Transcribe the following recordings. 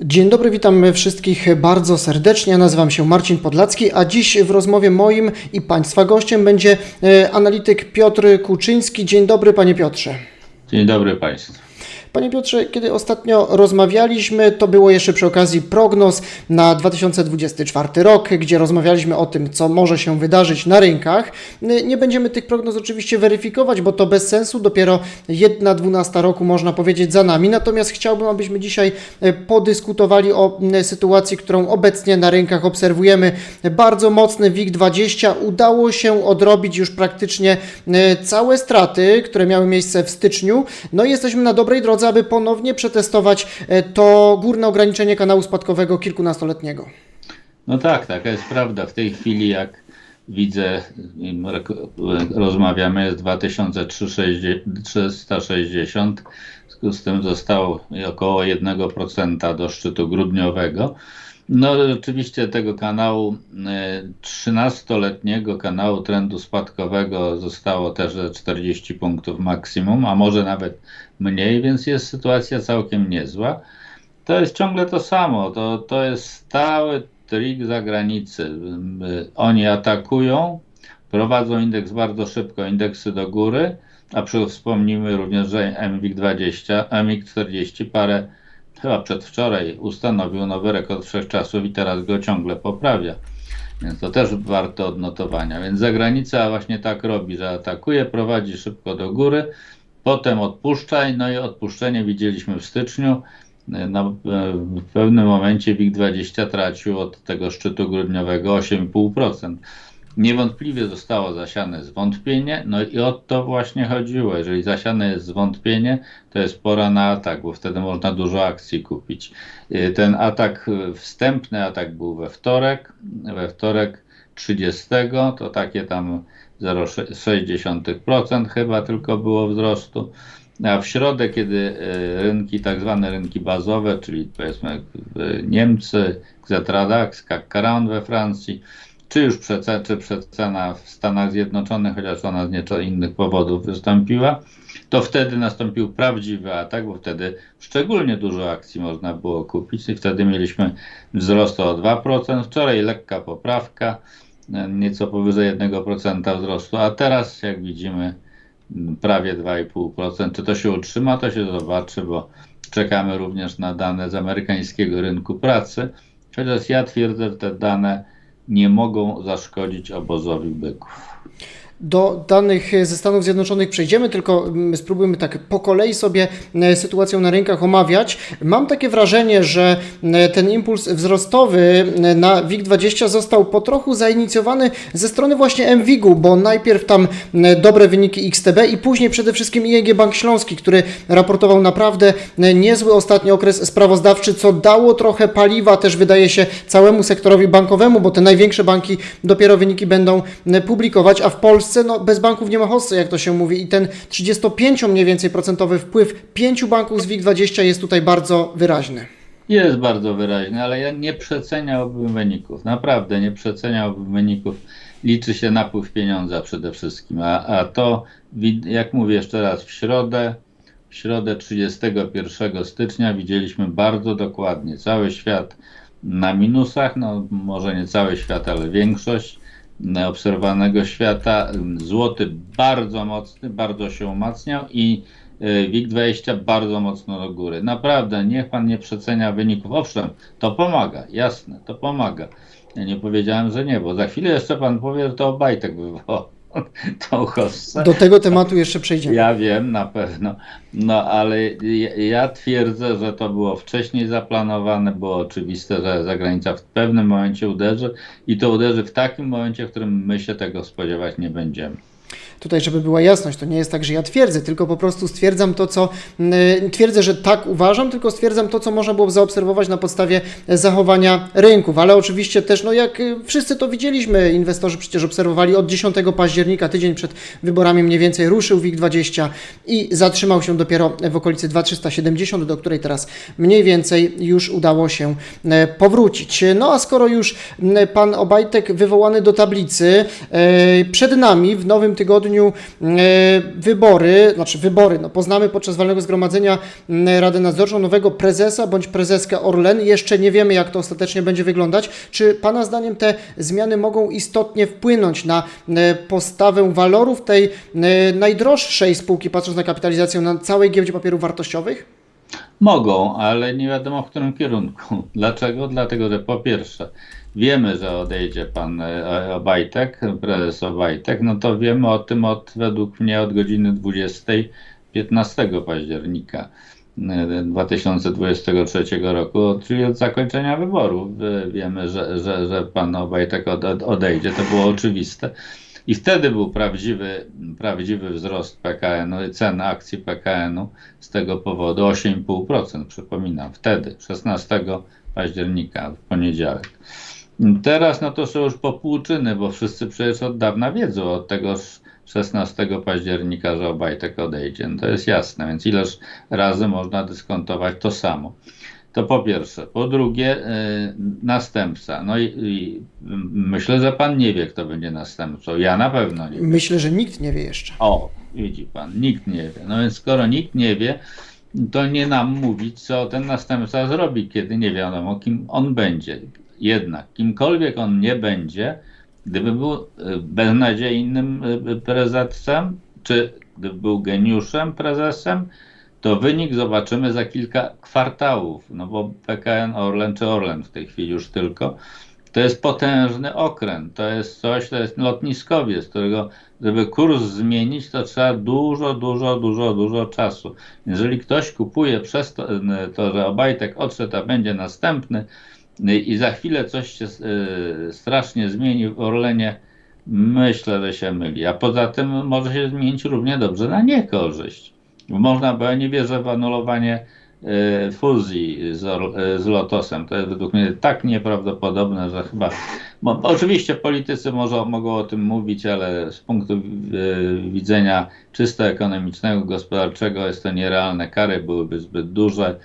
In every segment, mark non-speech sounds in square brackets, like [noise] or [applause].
Dzień dobry, witam wszystkich bardzo serdecznie. Nazywam się Marcin Podlacki, a dziś w rozmowie moim i Państwa gościem będzie e, analityk Piotr Kuczyński. Dzień dobry, Panie Piotrze. Dzień dobry Państwu. Panie Piotrze, kiedy ostatnio rozmawialiśmy, to było jeszcze przy okazji prognoz na 2024 rok, gdzie rozmawialiśmy o tym, co może się wydarzyć na rynkach. Nie będziemy tych prognoz oczywiście weryfikować, bo to bez sensu. Dopiero jedna dwunasta roku można powiedzieć za nami. Natomiast chciałbym, abyśmy dzisiaj e, podyskutowali o sytuacji, którą obecnie na rynkach obserwujemy. Bardzo mocny WIG20 udało się odrobić już praktycznie e, całe straty, które miały miejsce w styczniu. No i jesteśmy na dobrej drodze, aby ponownie przetestować e, to górne ograniczenie kanału spadkowego kilkunastoletniego. No tak, taka jest prawda. W tej chwili, jak widzę, rozmawiamy, jest 2360. W związku z tym zostało około 1% do szczytu grudniowego. No oczywiście tego kanału, e, 13-letniego kanału trendu spadkowego zostało też ze 40 punktów maksimum, a może nawet mniej, więc jest sytuacja całkiem niezła. To jest ciągle to samo. To, to jest stały trik zagranicy. Y, Oni atakują, prowadzą indeks bardzo szybko, indeksy do góry, a przy, wspomnijmy również, że MWIG20, MWIG40 parę, chyba przedwczoraj ustanowił nowy rekord wszechczasów i teraz go ciągle poprawia. Więc to też warte odnotowania. Więc zagranica właśnie tak robi, że atakuje, prowadzi szybko do góry, potem odpuszcza, no i odpuszczenie widzieliśmy w styczniu. Na, w pewnym momencie WIG20 tracił od tego szczytu grudniowego 8,5%. Niewątpliwie zostało zasiane zwątpienie, no i o to właśnie chodziło. Jeżeli zasiane jest zwątpienie, to jest pora na atak, bo wtedy można dużo akcji kupić. Y, Ten atak, y, wstępny atak był we wtorek, we wtorek 30, to takie tam 0,6% chyba tylko było wzrostu. A w środę, kiedy y, rynki, tak zwane rynki bazowe, czyli powiedzmy Niemcy, Xetradax, CAC 40 we Francji, czy już przece, czy przecena w Stanach Zjednoczonych, chociaż ona z nieco innych powodów wystąpiła, to wtedy nastąpił prawdziwy atak, bo wtedy szczególnie dużo akcji można było kupić i wtedy mieliśmy wzrost o 2%. Wczoraj lekka poprawka, y, nieco powyżej 1% wzrostu, a teraz jak widzimy prawie 2,5%. Czy to się utrzyma, to się zobaczy, bo czekamy również na dane z amerykańskiego rynku pracy. Chociaż ja twierdzę, że te dane nie mogą zaszkodzić obozowi byków. Do danych ze Stanów Zjednoczonych przejdziemy, tylko mm, spróbujmy tak po kolei sobie e, sytuację na rynkach omawiać. Mam takie wrażenie, że e, ten impuls wzrostowy e, na WIG20 został po trochu zainicjowany ze strony właśnie MWIG-u, bo najpierw tam dobre wyniki XTB i później przede wszystkim ING Bank Śląski, który raportował naprawdę niezły ostatni okres sprawozdawczy, co dało trochę paliwa też wydaje się całemu sektorowi bankowemu, bo te największe banki dopiero wyniki będą publikować, a w Polsce no, bez banków nie ma hossy, jak to się mówi i ten 35 mniej więcej procentowy wpływ pięciu banków z WIG20 jest tutaj bardzo wyraźny. Jest bardzo wyraźny, ale ja nie przeceniałbym wyników. Naprawdę nie przeceniałbym wyników. Liczy się napływ pieniądza przede wszystkim. A, a to, jak mówię jeszcze raz, w środę, w środę 31 stycznia widzieliśmy bardzo dokładnie cały świat na minusach, no może nie cały świat, ale większość obserwowanego świata. Złoty bardzo mocny, bardzo się umacniał i e, WIG20 bardzo mocno do góry. Naprawdę, niech pan nie przecenia wyników. Owszem, to pomaga, jasne, to pomaga. Ja nie powiedziałem, że nie, bo za chwilę jeszcze pan powie, że to Obajtek wywołał [laughs] Do tego tematu jeszcze przejdziemy. Ja wiem, na pewno. No ale ja, ja twierdzę, że to było wcześniej zaplanowane, było oczywiste, że zagranica w pewnym momencie uderzy i to uderzy w takim momencie, w którym my się tego spodziewać nie będziemy. Tutaj, żeby była jasność, to nie jest tak, że ja twierdzę, tylko po prostu stwierdzam to, co y, twierdzę, że tak uważam, tylko stwierdzam to, co można było zaobserwować na podstawie zachowania rynków. Ale oczywiście też, no jak y, wszyscy to widzieliśmy, inwestorzy przecież obserwowali od 10 października, tydzień przed wyborami mniej więcej ruszył WIG20 i zatrzymał się dopiero w okolicy 2370, do której teraz mniej więcej już udało się e, powrócić. No a skoro już pan Obajtek wywołany do tablicy, e, przed nami w nowym tygodniu e, wybory, znaczy wybory, no poznamy podczas walnego zgromadzenia m, Radę Nadzorczą nowego prezesa bądź prezeskę Orlen. Jeszcze nie wiemy, jak to ostatecznie będzie wyglądać. Czy Pana zdaniem te zmiany mogą istotnie wpłynąć na e, postawę walorów tej e, najdroższej spółki, patrząc na kapitalizację na całej giełdzie papierów wartościowych? Mogą, ale nie wiadomo w którym kierunku. [laughs] Dlaczego? Dlatego, że po pierwsze wiemy, że odejdzie pan e, Obajtek, prezes Obajtek, no to wiemy o tym od, według mnie od godziny 20, 15 października e, 2023 roku, czyli od zakończenia wyborów. E, Wiemy, że, że, że pan Obajtek od, od- odejdzie, to było oczywiste. I wtedy był prawdziwy, prawdziwy wzrost PKN-u i cen akcji PKN-u z tego powodu 8,5%, przypominam, wtedy, 16 października, w poniedziałek. Teraz no to są już popłuczyny, bo wszyscy przecież od dawna wiedzą od tego 16 października, że Obajtek odejdzie. No to jest jasne, więc ileż razy można dyskontować to samo. To po pierwsze. Po drugie, y, następca. No i, i myślę, że pan nie wie, kto będzie następcą. Ja na pewno nie wiem. Myślę, że nikt nie wie jeszcze. O, widzi pan, nikt nie wie. No więc skoro nikt nie wie, to nie nam mówić, co ten następca zrobi, kiedy nie wiadomo, kim on będzie. Jednak, kimkolwiek on nie będzie, gdyby był y, beznadziejnym y, prezesem, czy gdyby był geniuszem prezesem, to wynik zobaczymy za kilka kwartałów, no bo PKN Orlen, czy Orlen w tej chwili już tylko, to jest potężny okręt, to jest coś, to jest lotniskowiec, którego, żeby kurs zmienić, to trzeba dużo, dużo, dużo, dużo czasu. Jeżeli ktoś kupuje przez to, to że Obajtek odszedł, a będzie następny i za chwilę coś się y, strasznie zmieni w Orlenie, myślę, że się myli. A poza tym może się zmienić równie dobrze na niekorzyść. Można, bo ja nie wierzę w anulowanie e, fuzji z, e, z Lotosem. To jest według mnie tak nieprawdopodobne, że chyba. Bo, oczywiście politycy może, mogą o tym mówić, ale z punktu e, widzenia czysto ekonomicznego, gospodarczego jest to nierealne. Kary byłyby zbyt duże.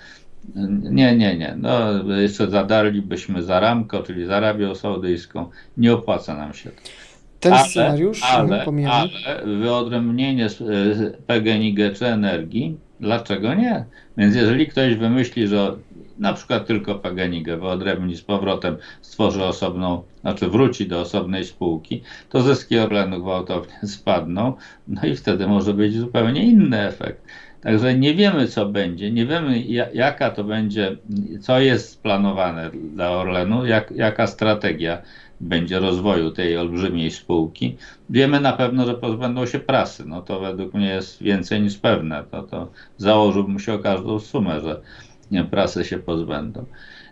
Nie, nie, nie. No, jeszcze zadarlibyśmy za Ramko, czyli za Arabią Saudyjską. Nie opłaca nam się to. Ten Ale- scenariusz ale, mhm, pomijamy. ale wyodrębnienie y, PGNiG czy energii, dlaczego nie? Więc jeżeli ktoś wymyśli, że na przykład tylko PGNiG wyodrębni z powrotem, stworzy osobną, znaczy wróci do osobnej spółki, to zyski Orlenu gwałtownie [laughs] spadną, no i wtedy może być zupełnie inny efekt. Także nie wiemy, co będzie, nie wiemy, ja- jaka to będzie, co jest planowane dla Orlenu, jak, jaka strategia będzie rozwoju tej olbrzymiej spółki. Wiemy na pewno, że pozbędą się prasy. No to według mnie jest więcej niż pewne. To, to założyłbym się o każdą sumę, że nie, prasy się pozbędą.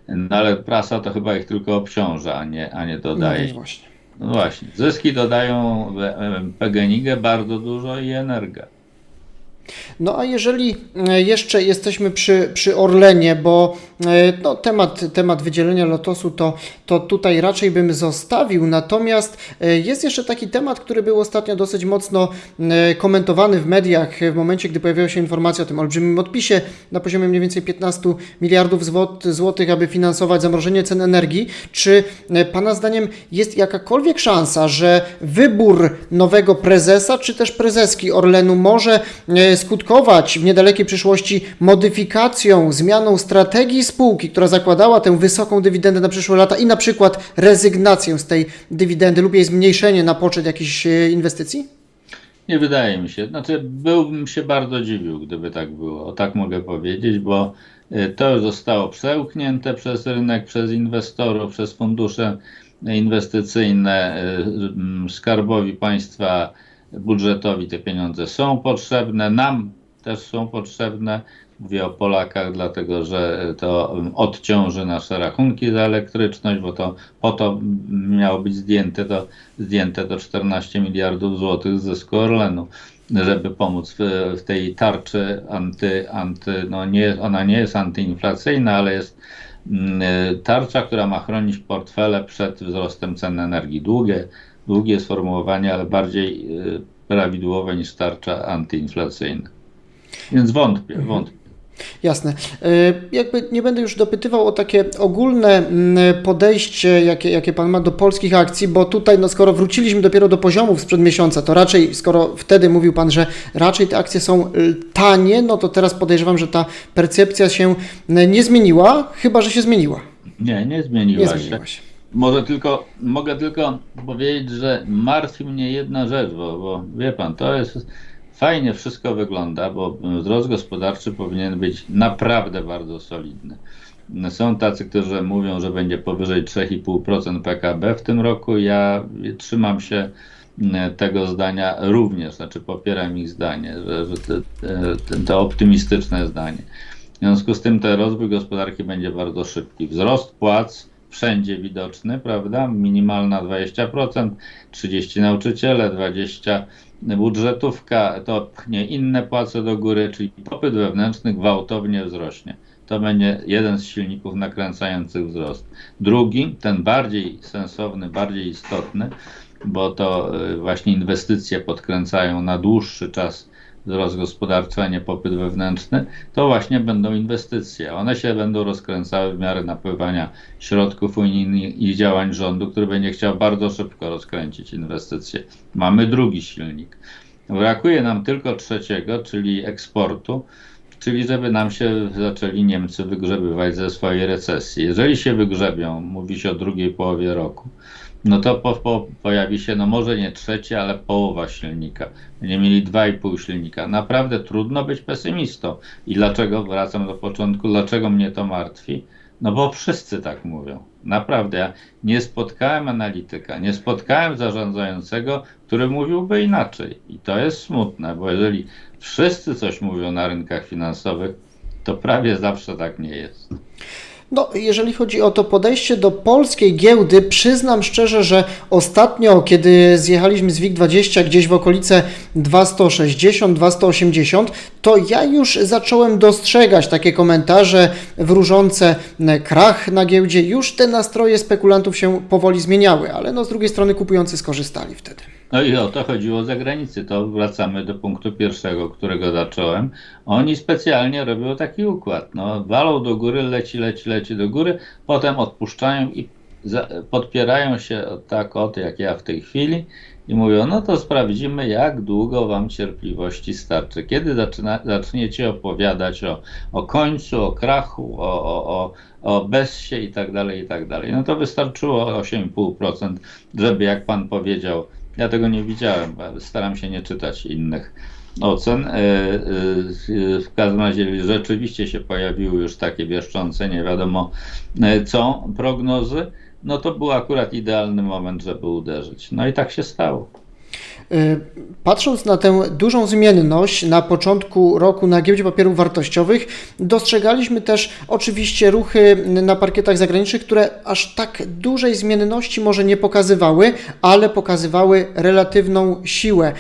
No ale prasa to chyba ich tylko obciąża, a nie, a nie No dodaje. więc właśnie. No właśnie. Zyski dodają PGNiG bardzo dużo i Energa. No a jeżeli e, jeszcze jesteśmy przy, przy Orlenie, bo e, no, temat, temat wydzielenia lotosu to, to tutaj raczej bym zostawił, natomiast e, jest jeszcze taki temat, który był ostatnio dosyć mocno komentowany w mediach w momencie, gdy pojawiła się informacja o tym olbrzymim odpisie na poziomie mniej więcej 15 miliardów złot- złotych, aby finansować zamrożenie cen energii. Czy Pana zdaniem jest jakakolwiek szansa, że wybór nowego prezesa, czy też prezeski Orlenu może skutkować w niedalekiej przyszłości modyfikacją, zmianą strategii spółki, która zakładała tę wysoką dywidendę na przyszłe lata i na przykład rezygnację z tej dywidendy lub jej zmniejszenie na poczet jakichś e, inwestycji? Nie wydaje mi się. Znaczy, byłbym się bardzo dziwił, gdyby tak było. O tak mogę powiedzieć, bo y, to zostało przełknięte przez rynek, przez inwestorów, przez fundusze inwestycyjne. mm, Skarbowi państwa, budżetowi te pieniądze są potrzebne. Nam też są potrzebne. Mówię o Polakach, dlatego że to odciąży nasze rachunki za elektryczność, bo to po to miało być zdjęte to, zdjęte to 14 miliardów złotych z zysku Orlenu, żeby pomóc w, w tej tarczy anty, anty, no nie, ona nie jest antyinflacyjna, ale jest mm, tarcza, która ma chronić portfele przed wzrostem cen energii. Długie, długie sformułowanie, ale bardziej y, prawidłowe niż tarcza antyinflacyjna. Więc wątpię, wątpię. Jasne. E, Jakby nie będę już dopytywał o takie ogólne mm, podejście, jakie, jakie Pan ma do polskich akcji, bo tutaj, no skoro wróciliśmy dopiero do poziomów sprzed miesiąca, to raczej, skoro wtedy mówił Pan, że raczej te akcje są y, tanie, no to teraz podejrzewam, że ta percepcja się y, nie zmieniła, chyba że się zmieniła. Nie, nie zmieniła, Nie się. zmieniła się. Może tylko, mogę tylko powiedzieć, że martwi mnie jedna rzecz, bo, bo wie pan, to jest fajnie wszystko wygląda, bo wzrost gospodarczy powinien być naprawdę bardzo solidny. Są tacy, którzy mówią, że będzie powyżej 3,5% PKB w tym roku. Ja trzymam się mm, tego zdania również, znaczy popieram ich zdanie, że, że te, te, to optymistyczne zdanie. W związku z tym ten rozwój gospodarki będzie bardzo szybki. Wzrost płac wszędzie widoczny, prawda? Minimalna 20%, 30 nauczyciele, 20 budżetówka, to pchnie inne płace do góry, czyli popyt wewnętrzny gwałtownie wzrośnie. To będzie jeden z silników nakręcających wzrost. Drugi, ten bardziej sensowny, bardziej istotny, bo to y, właśnie inwestycje podkręcają na dłuższy czas wzrost gospodarczy, a nie popyt wewnętrzny, to właśnie będą inwestycje. One się będą rozkręcały w miarę napływania środków unijnych i działań rządu, który będzie chciał bardzo szybko rozkręcić inwestycje. Mamy drugi silnik. Brakuje nam tylko trzeciego, czyli eksportu, czyli żeby nam się zaczęli Niemcy wygrzebywać ze swojej recesji. Jeżeli się wygrzebią, mówi się o drugiej połowie roku, no to po, po, pojawi się, no może nie trzeci, ale połowa silnika. Będziemy mieli dwa i pół silnika. Naprawdę trudno być pesymistą. I dlaczego, wracam do początku, dlaczego mnie to martwi? No bo wszyscy tak mówią. Naprawdę, ja nie spotkałem analityka, nie spotkałem zarządzającego, który mówiłby inaczej. I to jest smutne, bo jeżeli wszyscy coś mówią na rynkach finansowych, to prawie zawsze tak nie jest. No, jeżeli chodzi o to podejście do polskiej giełdy, przyznam szczerze, że ostatnio, kiedy zjechaliśmy z WIG20 gdzieś w okolice 260-280, to ja już zacząłem dostrzegać takie komentarze wróżące krach na giełdzie. Już te nastroje spekulantów się powoli zmieniały, ale no z drugiej strony kupujący skorzystali wtedy. No i o to chodziło za granicy. To wracamy do punktu pierwszego, którego zacząłem. Oni specjalnie robią taki układ. No, walą do góry, leci, leci, leci do góry, potem odpuszczają i podpierają się tak od jak ja w tej chwili i mówią, no to sprawdzimy, jak długo wam cierpliwości starczy. Kiedy zaczyna, zaczniecie opowiadać o, o końcu, o krachu, o, o, o, o bezsie i tak dalej, i tak dalej. No to wystarczyło 8,5%, żeby, jak pan powiedział, ja tego nie widziałem, staram się nie czytać innych ocen. E, e, W każdym razie rzeczywiście się pojawiły już takie wieszczące, nie wiadomo e, co, prognozy. No to był akurat idealny moment, żeby uderzyć. No i tak się stało. Patrząc na tę dużą zmienność na początku roku na giełdzie papierów wartościowych, dostrzegaliśmy też oczywiście ruchy na parkietach zagranicznych, które aż tak dużej zmienności może nie pokazywały, ale pokazywały relatywną siłę.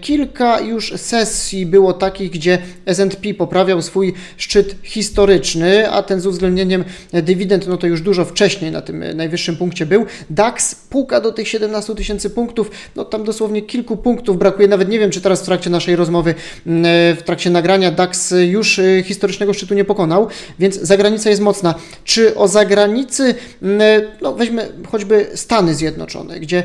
Kilka już sesji było takich, gdzie S&P poprawiał swój szczyt historyczny, a ten z uwzględnieniem dywidend, no to już dużo wcześniej na tym najwyższym punkcie był. DAX puka do tych 17 tysięcy punktów, no tam dosłownie kilku punktów brakuje, nawet nie wiem, czy teraz w trakcie naszej rozmowy, w trakcie nagrania DAX już historycznego szczytu nie pokonał, więc zagranica jest mocna. Czy o zagranicy, no weźmy choćby Stany Zjednoczone, gdzie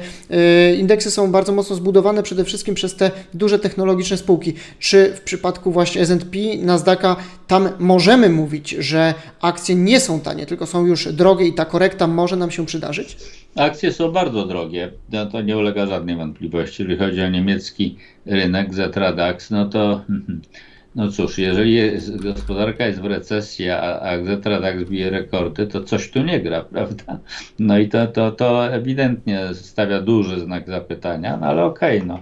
indeksy są bardzo mocno zbudowane przede wszystkim przez te duże technologiczne spółki. Czy w przypadku właśnie S&P, Nasdaqa, tam możemy mówić, że akcje nie są tanie, tylko są już drogie i ta korekta może nam się przydarzyć? Akcje są bardzo drogie, no to nie ulega żadnej wątpliwości. Jeżeli chodzi o niemiecki rynek Zetra-DAX, no to [laughs] no cóż, jeżeli jest, gospodarka jest w recesji, a, a Zetra-DAX bije rekordy, to coś tu nie gra, [laughs] prawda? No i to, to, to ewidentnie stawia duży znak zapytania, no ale okej, okay, no.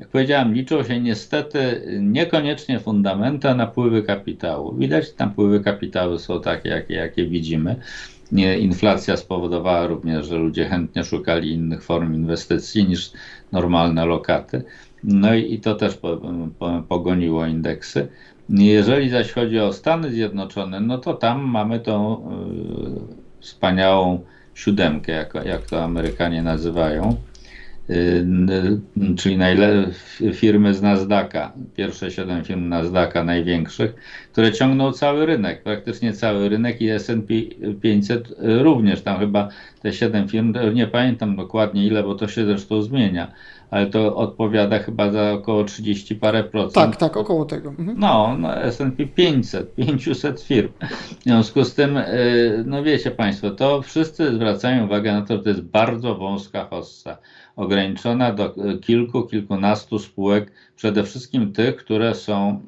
Jak powiedziałem, liczą się niestety niekoniecznie fundamenty, a napływy kapitału. Widać, napływy kapitału są takie, jakie, jakie widzimy. Inflacja spowodowała również, że ludzie chętnie szukali innych form inwestycji niż normalne lokaty. No i, i to też po, po, pogoniło indeksy. Jeżeli zaś chodzi o Stany Zjednoczone, no to tam mamy tą y, wspaniałą siódemkę, jak, jak to Amerykanie nazywają, czyli najle, firmy z Nasdaqa, pierwsze siedem firm Nasdaqa największych, które ciągną cały rynek, praktycznie cały rynek i S&P 500 również, tam chyba te 7 firm, nie pamiętam dokładnie ile, bo to się zresztą zmienia, ale to odpowiada chyba za około 30 parę procent. Tak, tak, około tego. Mhm. No, no S&P 500, 500 firm. W związku z tym, y, no wiecie Państwo, to wszyscy zwracają uwagę na to, że to jest bardzo wąska hossa, ograniczona do kilku, kilkunastu spółek, przede wszystkim tych, które są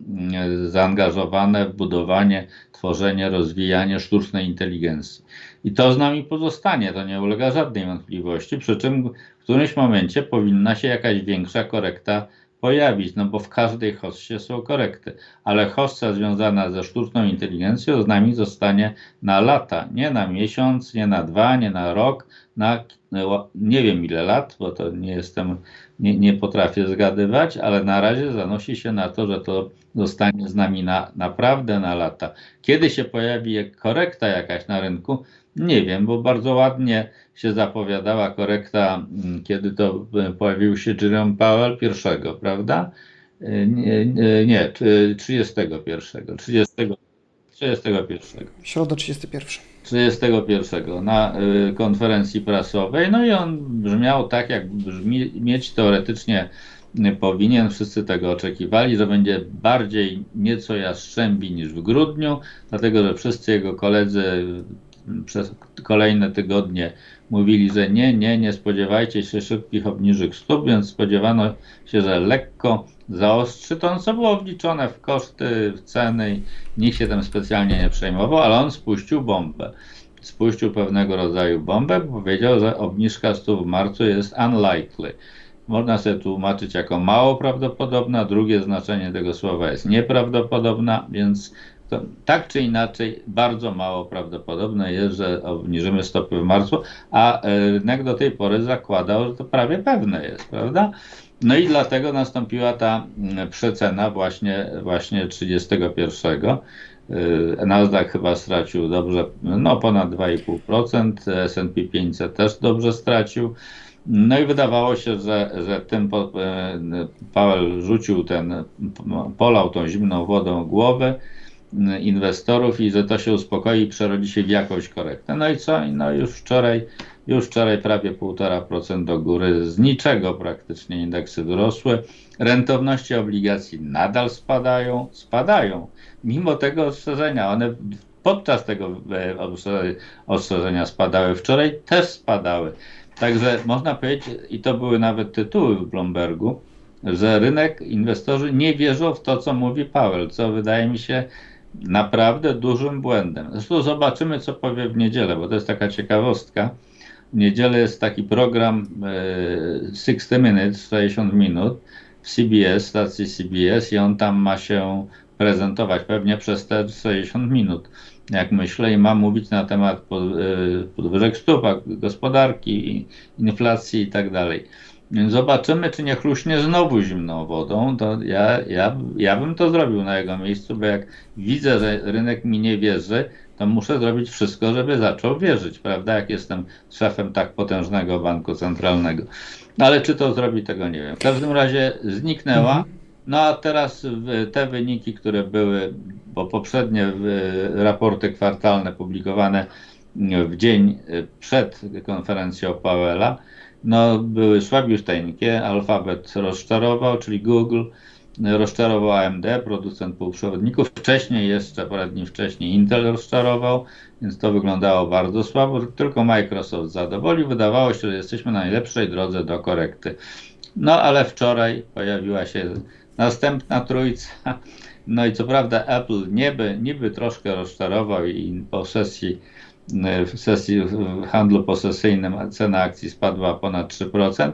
y, zaangażowane w budowanie, tworzenie, rozwijanie sztucznej inteligencji. I to z nami pozostanie, to nie ulega żadnej wątpliwości, przy czym w którymś momencie powinna się jakaś większa korekta pojawić, no bo w każdej hossie są korekty, ale hossa związana ze sztuczną inteligencją z nami zostanie na lata, nie na miesiąc, nie na dwa, nie na rok, na no, nie wiem ile lat, bo to nie jestem, nie, nie potrafię zgadywać, ale na razie zanosi się na to, że to zostanie z nami na, naprawdę na lata. Kiedy się pojawi korekta jakaś na rynku, nie wiem, bo bardzo ładnie się zapowiadała korekta, mm, kiedy to e, pojawił się Jerome Powell pierwszego, prawda? E, Nie, nie, nie 31, 30, 31. Środa 31. 31 na konferencji prasowej. No i on brzmiał tak, jak brzmi, mieć teoretycznie powinien. Wszyscy tego oczekiwali, że będzie bardziej nieco jastrzębi niż w grudniu, dlatego że wszyscy jego koledzy przez kolejne tygodnie mówili, że nie, nie, nie spodziewajcie się szybkich obniżek stóp, więc spodziewano się, że lekko zaostrzy to, co było wliczone w koszty, w ceny, nikt się tym specjalnie nie przejmował, ale on spuścił bombę. Spuścił pewnego rodzaju bombę, bo powiedział, że obniżka stóp w marcu jest unlikely. Można sobie tłumaczyć jako mało prawdopodobna, drugie znaczenie tego słowa jest nieprawdopodobna, więc to, tak czy inaczej bardzo mało prawdopodobne jest, że obniżymy stopy w marcu, a rynek do tej pory zakładał, że to prawie pewne jest, prawda? No i dlatego nastąpiła ta mm, przecena właśnie, właśnie 31. Y, Nasdaq chyba stracił dobrze, no ponad 2,5%, S&P 500 też dobrze stracił. No i wydawało się, że, że tym po- Powell rzucił ten, polał tą zimną wodą głowę inwestorów i że to się uspokoi i przerodzi się w jakąś korektę. No i co? No już wczoraj, już wczoraj prawie 1,5% do góry, z niczego praktycznie indeksy wyrosły. Rentowności obligacji nadal spadają, spadają, mimo tego ostrzeżenia. One podczas tego e, ostrze- ostrzeżenia spadały, wczoraj też spadały. Także można powiedzieć, i to były nawet tytuły w Bloombergu, że rynek, inwestorzy nie wierzą w to, co mówi Powell, co wydaje mi się naprawdę dużym błędem. Zresztą zobaczymy, co powie w niedzielę, bo to jest taka ciekawostka. W niedzielę jest taki program e, 60 Minutes, 60 minut w CBS, stacji CBS i on tam ma się prezentować pewnie przez te 60 minut, jak myślę, i ma mówić na temat e, podwyżek stóp, gospodarki, inflacji i tak dalej. Więc zobaczymy, czy nie chluśnie znowu zimną wodą. To ja, ja, ja bym to zrobił na jego miejscu, bo jak widzę, że rynek mi nie wierzy, to muszę zrobić wszystko, żeby zaczął wierzyć, prawda? Jak jestem szefem tak potężnego banku centralnego. Ale czy to zrobi, tego nie wiem. W każdym razie zniknęła. No a teraz te wyniki, które były, bo poprzednie raporty kwartalne publikowane w dzień y, przed konferencją Powella, no były słabiuteńkie. Alfabet rozczarował, czyli Google rozczarował AMD, producent półprzewodników. Wcześniej jeszcze, parę dni wcześniej Intel rozczarował, więc to wyglądało bardzo słabo. Tylko Microsoft zadowolił. Wydawało się, że jesteśmy na najlepszej drodze do korekty. No ale wczoraj pojawiła się następna trójca. No i co prawda Apple niby, niby troszkę rozczarował i po sesji, e, w sesji w handlu posesyjnym cena akcji spadła ponad 3%.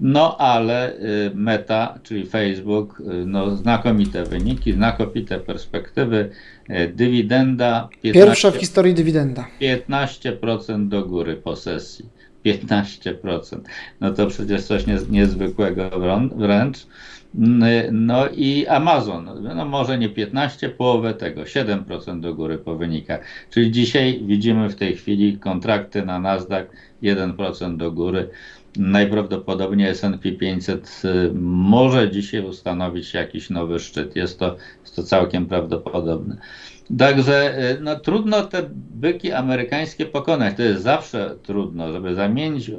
No ale y, Meta, czyli Facebook, y, no znakomite wyniki, znakomite perspektywy, y, dywidenda 15, Pierwsza w historii dywidenda. 15% do góry po sesji. 15%. No to przecież coś niez, niezwykłego wręcz. No i Amazon, no może nie 15, połowę tego, 7% do góry po wynikach. Czyli dzisiaj widzimy w tej chwili kontrakty na Nasdaq 1% do góry. najprawdopodobniej S&P 500 y, może dzisiaj ustanowić jakiś nowy szczyt. Jest to, jest to całkiem prawdopodobne. Także y, no, trudno te byki amerykańskie pokonać. To jest zawsze trudno, żeby zamienić y,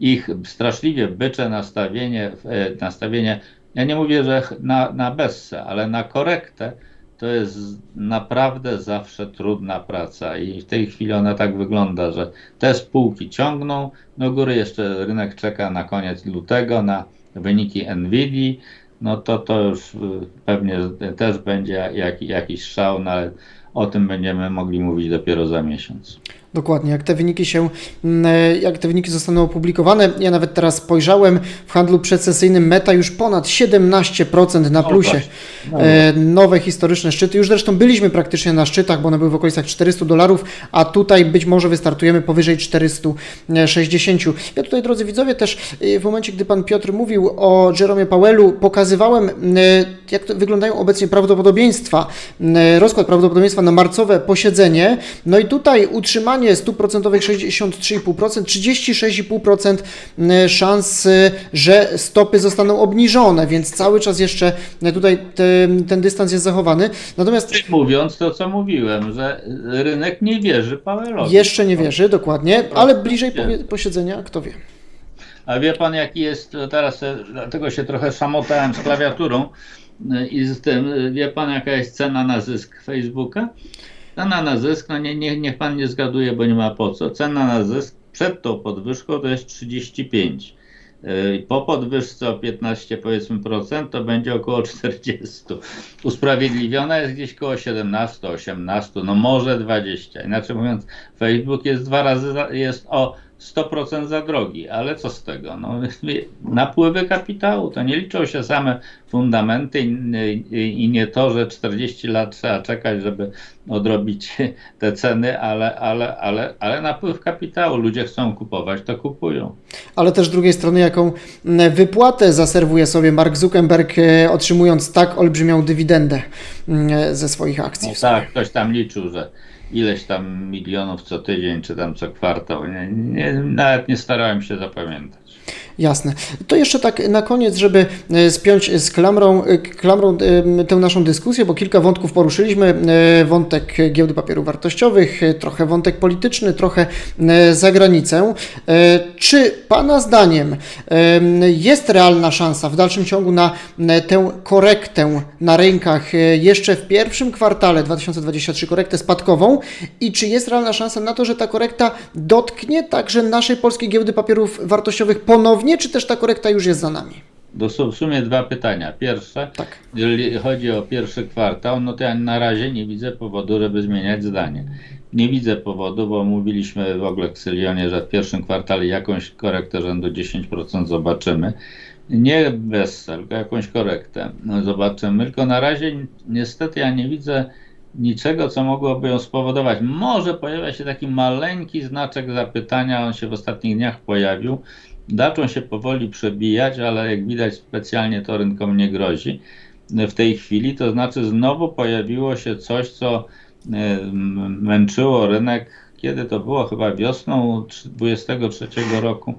ich straszliwie bycze nastawienie, y, nastawienie ja nie mówię, że na, na bessę, ale na korektę, to jest naprawdę zawsze trudna praca. I w tej chwili ona tak wygląda, że te spółki ciągną do góry, jeszcze rynek czeka na koniec lutego na wyniki Nvidia, no to to już y, pewnie też będzie jak, jakiś szał, no ale o tym będziemy mogli mówić dopiero za miesiąc. Dokładnie, jak te wyniki się, mm, jak te wyniki zostaną opublikowane, ja nawet teraz spojrzałem, w handlu przedsesyjnym Meta już ponad 17% na plusie. E, Nowe historyczne szczyty. Już zresztą byliśmy praktycznie na szczytach, bo one były w okolicach 400 dolarów, a tutaj być może wystartujemy powyżej 460. Ja tutaj, drodzy widzowie, też e, w momencie, gdy pan Piotr mówił o Jerome Powellu, pokazywałem, e, jak to wyglądają obecnie prawdopodobieństwa, e, rozkład prawdopodobieństwa na marcowe posiedzenie. No i tutaj utrzymanie stóp procentowych 63,5%, 36,5% e, szans, e, że stopy zostaną obniżone, więc cały czas jeszcze e, tutaj te, ten dystans jest zachowany. Natomiast Mówiąc to, co mówiłem, że rynek nie wierzy Powellowi. jeszcze nie wierzy dokładnie, ale bliżej posiedzenia, kto wie. A wie pan jaki jest, teraz e, dlatego się trochę szamotałem z klawiaturą i z tym, wie pan jaka jest cena na zysk Facebooka? Cena na zysk, no nie, nie, niech pan nie zgaduje, bo nie ma po co. Cena na zysk przed tą podwyżką to jest 35. E, Po podwyżce o 15 powiedzmy procent to będzie około 40. Usprawiedliwiona jest gdzieś koło 17, 18, no może 20. Inaczej mówiąc, Facebook jest dwa razy, jest o 100% za drogi, ale co z tego? No, napływy kapitału, to nie liczą się same fundamenty i, nie to, że 40 lat trzeba czekać, żeby odrobić te ceny, ale, ale, ale, ale napływ kapitału, ludzie chcą kupować, to kupują. Ale też z drugiej strony, jaką wypłatę zaserwuje sobie Mark Zuckerberg, e, otrzymując tak olbrzymią dywidendę mm, ze swoich akcji. No tak, ktoś tam liczył, że ileś tam milionów co tydzień, czy tam co kwartał. Nie, nie, nawet nie starałem się zapamiętać. Jasne. To jeszcze tak na koniec, żeby e, spiąć z klamrą, e, klamrą e, tę naszą dyskusję, bo kilka wątków poruszyliśmy. Wątek giełdy papierów wartościowych, trochę wątek polityczny, trochę za granicę. Czy Pana zdaniem jest realna szansa w dalszym ciągu na tę korektę na rynkach jeszcze w pierwszym kwartale 2023, korektę spadkową i czy jest realna szansa na to, że ta korekta dotknie także naszej polskiej giełdy papierów wartościowych ponownie, czy też ta korekta już jest za nami? Do, w sumie dwa pytania. Pierwsze, Tak. jeżeli chodzi o pierwszy kwartał, no to ja na razie nie widzę powodu, żeby zmieniać zdanie. Nie widzę powodu, bo mówiliśmy w ogóle w Xylionie, że w pierwszym kwartale jakąś korektę rzędu 10% zobaczymy. Nie bezsel, tylko jakąś korektę zobaczymy. Tylko na razie ni- niestety ja nie widzę niczego, co mogłoby ją spowodować. Może pojawia się taki maleńki znaczek zapytania, on się w ostatnich dniach pojawił. Zaczął się powoli przebijać, ale jak widać specjalnie to rynkom nie grozi w tej chwili. To znaczy znowu pojawiło się coś, co męczyło rynek, kiedy to było, chyba wiosną 23 roku.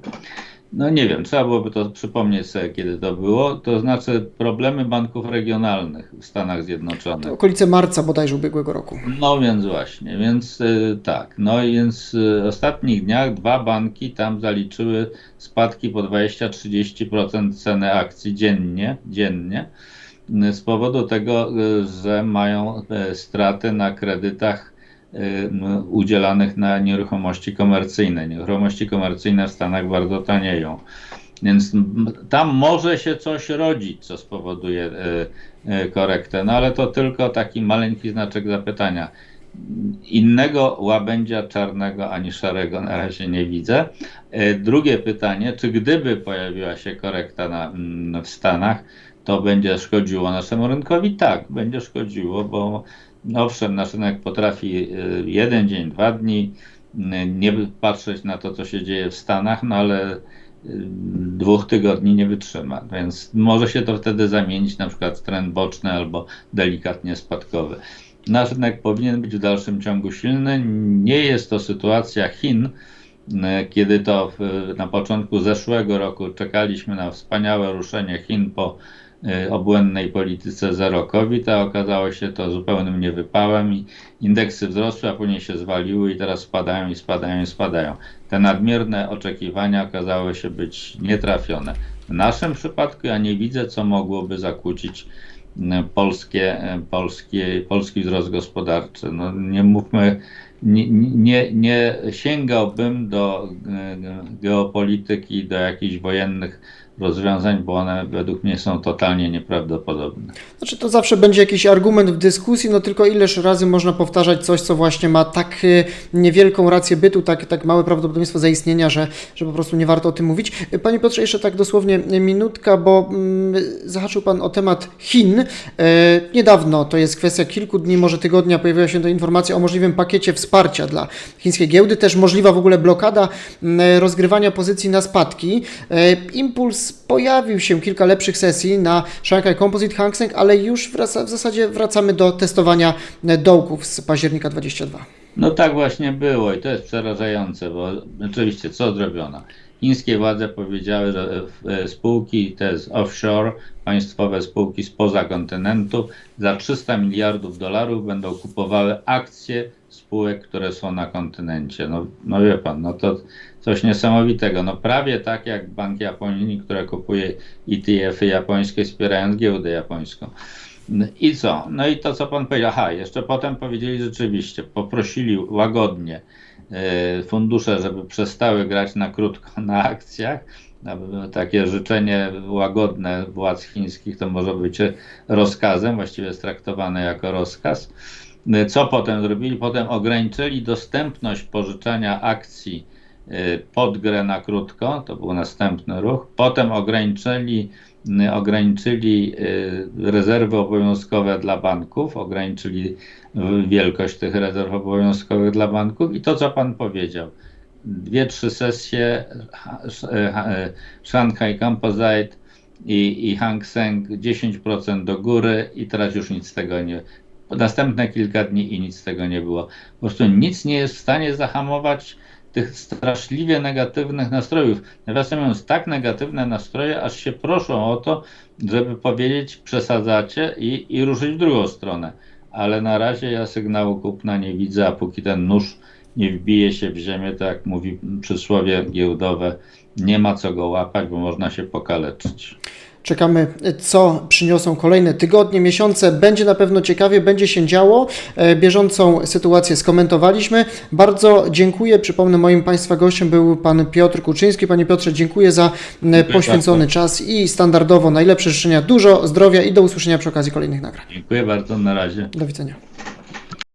No nie wiem, trzeba byłoby to przypomnieć sobie, kiedy to było. To znaczy problemy banków regionalnych w Stanach Zjednoczonych. Okolice marca bodajże ubiegłego roku. No więc właśnie, więc y, tak. No i więc y, w ostatnich dniach dwa banki tam zaliczyły spadki po 20-30% ceny akcji dziennie, dziennie y, z powodu tego, że mają straty na kredytach udzielanych na nieruchomości komercyjne. Nieruchomości komercyjne w Stanach bardzo tanieją. Więc tam może się coś rodzić, co spowoduje y, y, korektę, no ale to tylko taki maleńki znaczek zapytania. Innego łabędzia czarnego ani szarego na razie nie widzę. Y, Drugie pytanie, czy gdyby pojawiła się korekta na, w Stanach, to będzie szkodziło naszemu rynkowi? Tak, będzie szkodziło, bo owszem, nasz rynek potrafi y, jeden dzień, dwa dni y, nie patrzeć na to, co się dzieje w Stanach, no ale y, dwóch tygodni nie wytrzyma, więc może się to wtedy zamienić na przykład w trend boczny albo delikatnie spadkowy. Nasz rynek powinien być w dalszym ciągu silny. Nie jest to sytuacja Chin, kiedy to na początku zeszłego roku czekaliśmy na wspaniałe ruszenie Chin po obłędnej polityce zero COVID, a okazało się to zupełnym niewypałem i indeksy wzrosły, a później się zwaliły i teraz spadają i spadają i spadają. Te nadmierne oczekiwania okazały się być nietrafione. W naszym przypadku ja nie widzę, co mogłoby zakłócić polskie, e, polskie, polski wzrost gospodarczy. No, nie mówmy, nie, nie, nie sięgałbym do e, geopolityki, do jakichś wojennych rozwiązań, bo one według mnie są totalnie nieprawdopodobne. Znaczy to zawsze będzie jakiś argument w dyskusji, no tylko ileż razy można powtarzać coś, co właśnie ma tak y, niewielką rację bytu, tak, tak małe prawdopodobieństwo zaistnienia, że, że po prostu nie warto o tym mówić. Panie Piotrze, jeszcze tak dosłownie minutka, bo mm, zahaczył Pan o temat Chin. Y, Niedawno, to jest kwestia kilku dni, może tygodnia, pojawiła się ta informacja o możliwym pakiecie wsparcia dla chińskiej giełdy, też możliwa w ogóle blokada mm, rozgrywania pozycji na spadki. Y, Pojawił się kilka lepszych sesji na Shanghai Composite Hang Seng, ale już wraca, w zasadzie wracamy do testowania e, dołków z października 22. No tak właśnie było i to jest przerażające, bo oczywiście co zrobiono? Chińskie władze powiedziały, że e, spółki te z offshore, państwowe spółki spoza kontynentu za 300 miliardów dolarów będą kupowały akcje spółek, które są na kontynencie. No, no wie pan, no to coś niesamowitego. No prawie tak jak Bank Japonii, która kupuje ETF-y japońskie wspierając giełdę japońską. I co? No i to, co pan powiedział. Aha, jeszcze potem powiedzieli rzeczywiście, poprosili łagodnie e, fundusze, żeby przestały grać na krótko na akcjach. Takie życzenie łagodne władz chińskich to może być rozkazem, właściwie jest traktowane jako rozkaz. E, Co potem zrobili? Potem ograniczyli dostępność pożyczania akcji e, pod grę na krótko, to był następny ruch. Potem ograniczyli, y, ograniczyli y, rezerwy obowiązkowe dla banków, ograniczyli y, wielkość tych rezerw obowiązkowych dla banków i to, co Pan powiedział. Dwie, trzy sesje Shanghai Composite i, i Hang Seng 10% do góry i teraz już nic z tego nie. Następne kilka dni i nic z tego nie było. Po prostu nic nie jest w stanie zahamować tych straszliwie negatywnych nastrojów. Nawiasem mówiąc, tak negatywne nastroje, aż się proszą o to, żeby powiedzieć przesadzacie i, i ruszyć w drugą stronę. Ale na razie ja sygnału kupna nie widzę, a póki ten nóż nie wbije się w ziemię, tak jak mówi przysłowie giełdowe, nie ma co go łapać, bo można się pokaleczyć. Czekamy, co przyniosą kolejne tygodnie, miesiące. Będzie na pewno ciekawie, będzie się działo. E, Bieżącą sytuację skomentowaliśmy. Bardzo dziękuję. Przypomnę, moim Państwa gościem był Pan Piotr Kuczyński. Panie Piotrze, dziękuję za e, poświęcony czas i standardowo najlepsze życzenia, dużo zdrowia i do usłyszenia przy okazji kolejnych nagrań. Dziękuję bardzo, na razie. Do widzenia.